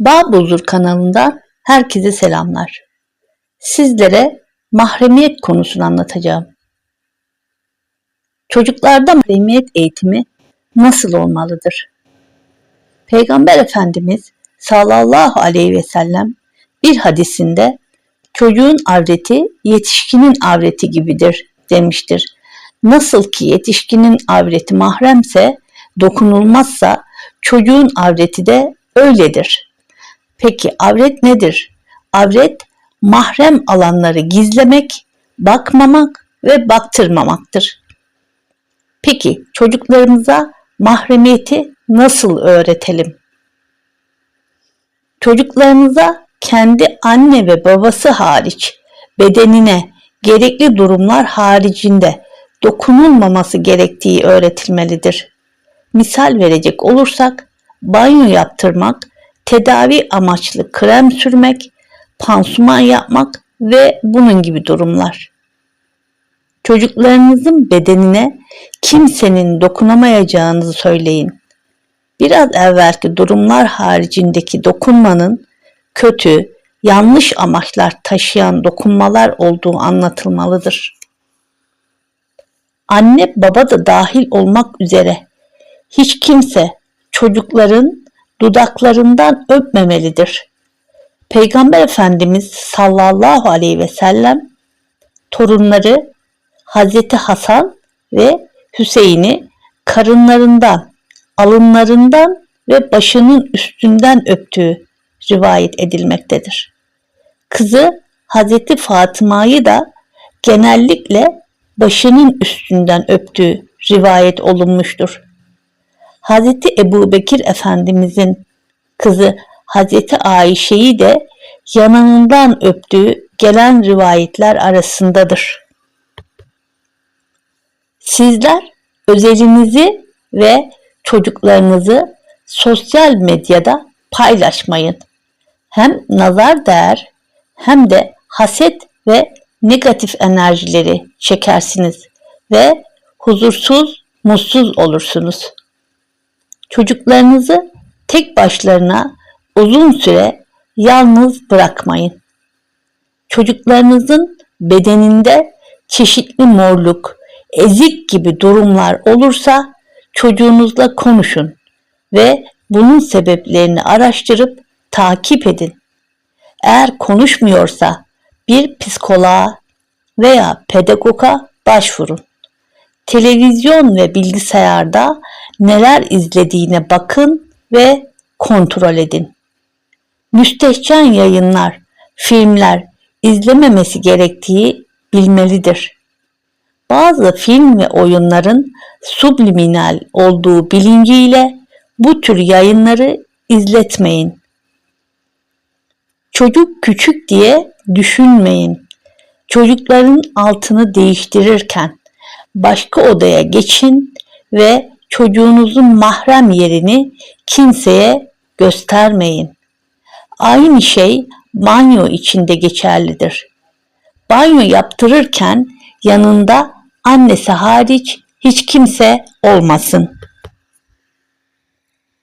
Bağbozur kanalından herkese selamlar. Sizlere mahremiyet konusunu anlatacağım. Çocuklarda mahremiyet eğitimi nasıl olmalıdır? Peygamber Efendimiz sallallahu aleyhi ve sellem bir hadisinde çocuğun avreti yetişkinin avreti gibidir demiştir. Nasıl ki yetişkinin avreti mahremse, dokunulmazsa çocuğun avreti de öyledir. Peki avret nedir? Avret mahrem alanları gizlemek, bakmamak ve baktırmamaktır. Peki çocuklarımıza mahremiyeti nasıl öğretelim? Çocuklarınıza kendi anne ve babası hariç bedenine gerekli durumlar haricinde dokunulmaması gerektiği öğretilmelidir. Misal verecek olursak banyo yaptırmak, tedavi amaçlı krem sürmek, pansuman yapmak ve bunun gibi durumlar. Çocuklarınızın bedenine kimsenin dokunamayacağınızı söyleyin. Biraz evvelki durumlar haricindeki dokunmanın kötü, yanlış amaçlar taşıyan dokunmalar olduğu anlatılmalıdır. Anne baba da dahil olmak üzere hiç kimse çocukların dudaklarından öpmemelidir. Peygamber Efendimiz sallallahu aleyhi ve sellem torunları Hazreti Hasan ve Hüseyin'i karınlarından, alınlarından ve başının üstünden öptüğü rivayet edilmektedir. Kızı Hazreti Fatıma'yı da genellikle başının üstünden öptüğü rivayet olunmuştur. Hazreti Ebu Bekir Efendimizin kızı Hazreti Ayşe'yi de yanağından öptüğü gelen rivayetler arasındadır. Sizler özelinizi ve çocuklarınızı sosyal medyada paylaşmayın. Hem nazar değer hem de haset ve negatif enerjileri çekersiniz ve huzursuz, mutsuz olursunuz. Çocuklarınızı tek başlarına uzun süre yalnız bırakmayın. Çocuklarınızın bedeninde çeşitli morluk, ezik gibi durumlar olursa çocuğunuzla konuşun ve bunun sebeplerini araştırıp takip edin. Eğer konuşmuyorsa bir psikoloğa veya pedagoga başvurun. Televizyon ve bilgisayarda neler izlediğine bakın ve kontrol edin. Müstehcen yayınlar, filmler izlememesi gerektiği bilmelidir. Bazı film ve oyunların subliminal olduğu bilinciyle bu tür yayınları izletmeyin. Çocuk küçük diye düşünmeyin. Çocukların altını değiştirirken başka odaya geçin ve çocuğunuzun mahrem yerini kimseye göstermeyin. Aynı şey banyo içinde geçerlidir. Banyo yaptırırken yanında annesi hariç hiç kimse olmasın.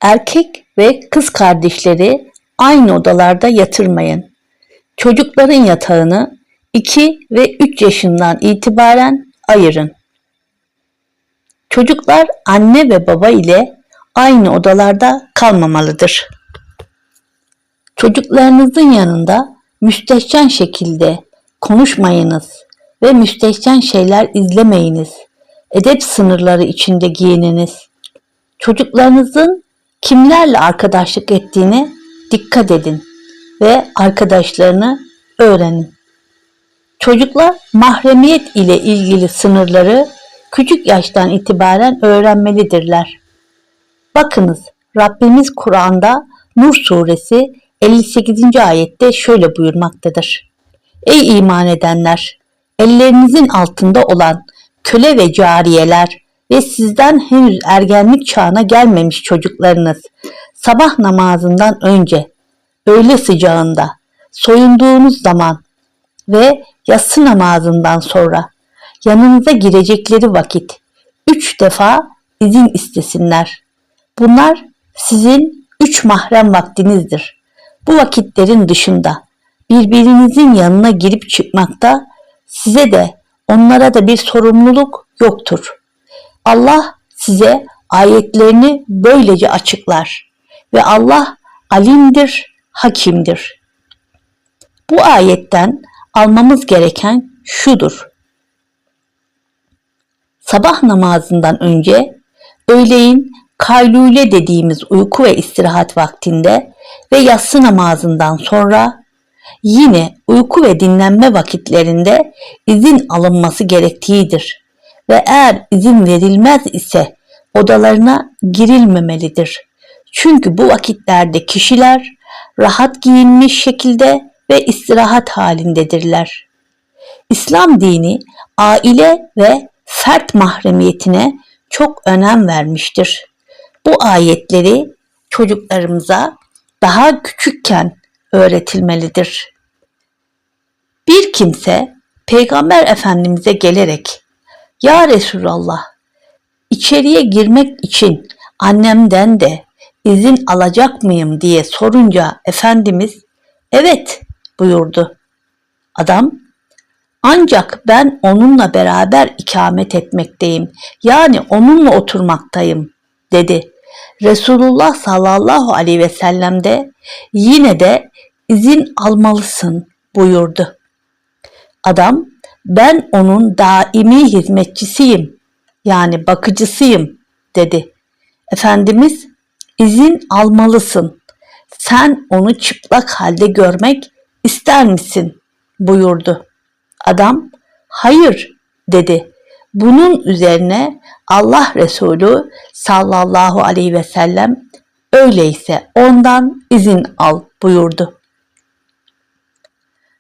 Erkek ve kız kardeşleri aynı odalarda yatırmayın. Çocukların yatağını 2 ve 3 yaşından itibaren ayırın. Çocuklar anne ve baba ile aynı odalarda kalmamalıdır. Çocuklarınızın yanında müstehcen şekilde konuşmayınız ve müstehcen şeyler izlemeyiniz. Edep sınırları içinde giyininiz. Çocuklarınızın kimlerle arkadaşlık ettiğine dikkat edin ve arkadaşlarını öğrenin. Çocuklar mahremiyet ile ilgili sınırları küçük yaştan itibaren öğrenmelidirler. Bakınız Rabbimiz Kur'an'da Nur suresi 58. ayette şöyle buyurmaktadır. Ey iman edenler! Ellerinizin altında olan köle ve cariyeler ve sizden henüz ergenlik çağına gelmemiş çocuklarınız sabah namazından önce öğle sıcağında soyunduğunuz zaman ve yatsı namazından sonra yanınıza girecekleri vakit üç defa izin istesinler. Bunlar sizin üç mahrem vaktinizdir. Bu vakitlerin dışında birbirinizin yanına girip çıkmakta size de onlara da bir sorumluluk yoktur. Allah size ayetlerini böylece açıklar ve Allah alimdir, hakimdir. Bu ayetten almamız gereken şudur. Sabah namazından önce öğleyin kaylule dediğimiz uyku ve istirahat vaktinde ve yatsı namazından sonra yine uyku ve dinlenme vakitlerinde izin alınması gerektiğidir ve eğer izin verilmez ise odalarına girilmemelidir. Çünkü bu vakitlerde kişiler rahat giyinmiş şekilde ve istirahat halindedirler. İslam dini aile ve fert mahremiyetine çok önem vermiştir. Bu ayetleri çocuklarımıza daha küçükken öğretilmelidir. Bir kimse Peygamber Efendimiz'e gelerek Ya Resulallah içeriye girmek için annemden de izin alacak mıyım diye sorunca Efendimiz evet buyurdu. Adam ancak ben onunla beraber ikamet etmekteyim. Yani onunla oturmaktayım dedi. Resulullah sallallahu aleyhi ve sellem de yine de izin almalısın buyurdu. Adam ben onun daimi hizmetçisiyim yani bakıcısıyım dedi. Efendimiz izin almalısın. Sen onu çıplak halde görmek ister misin? buyurdu. Adam hayır dedi. Bunun üzerine Allah Resulü sallallahu aleyhi ve sellem öyleyse ondan izin al buyurdu.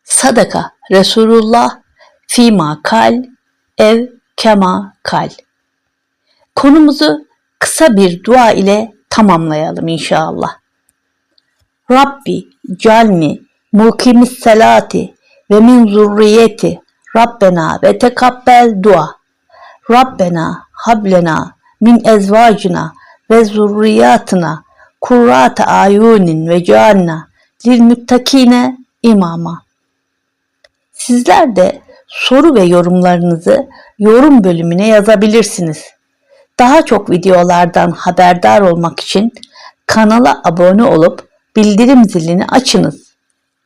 Sadaka Resulullah fima kal ev kema kal. Konumuzu kısa bir dua ile tamamlayalım inşallah. Rabbi calni mukimis salati ve min zurriyeti Rabbena ve tekabbel dua. Rabbena hablena min ezvacina ve zurriyatına kurrate ayunin ve cealna lil muttakine imama. Sizler de soru ve yorumlarınızı yorum bölümüne yazabilirsiniz. Daha çok videolardan haberdar olmak için kanala abone olup bildirim zilini açınız.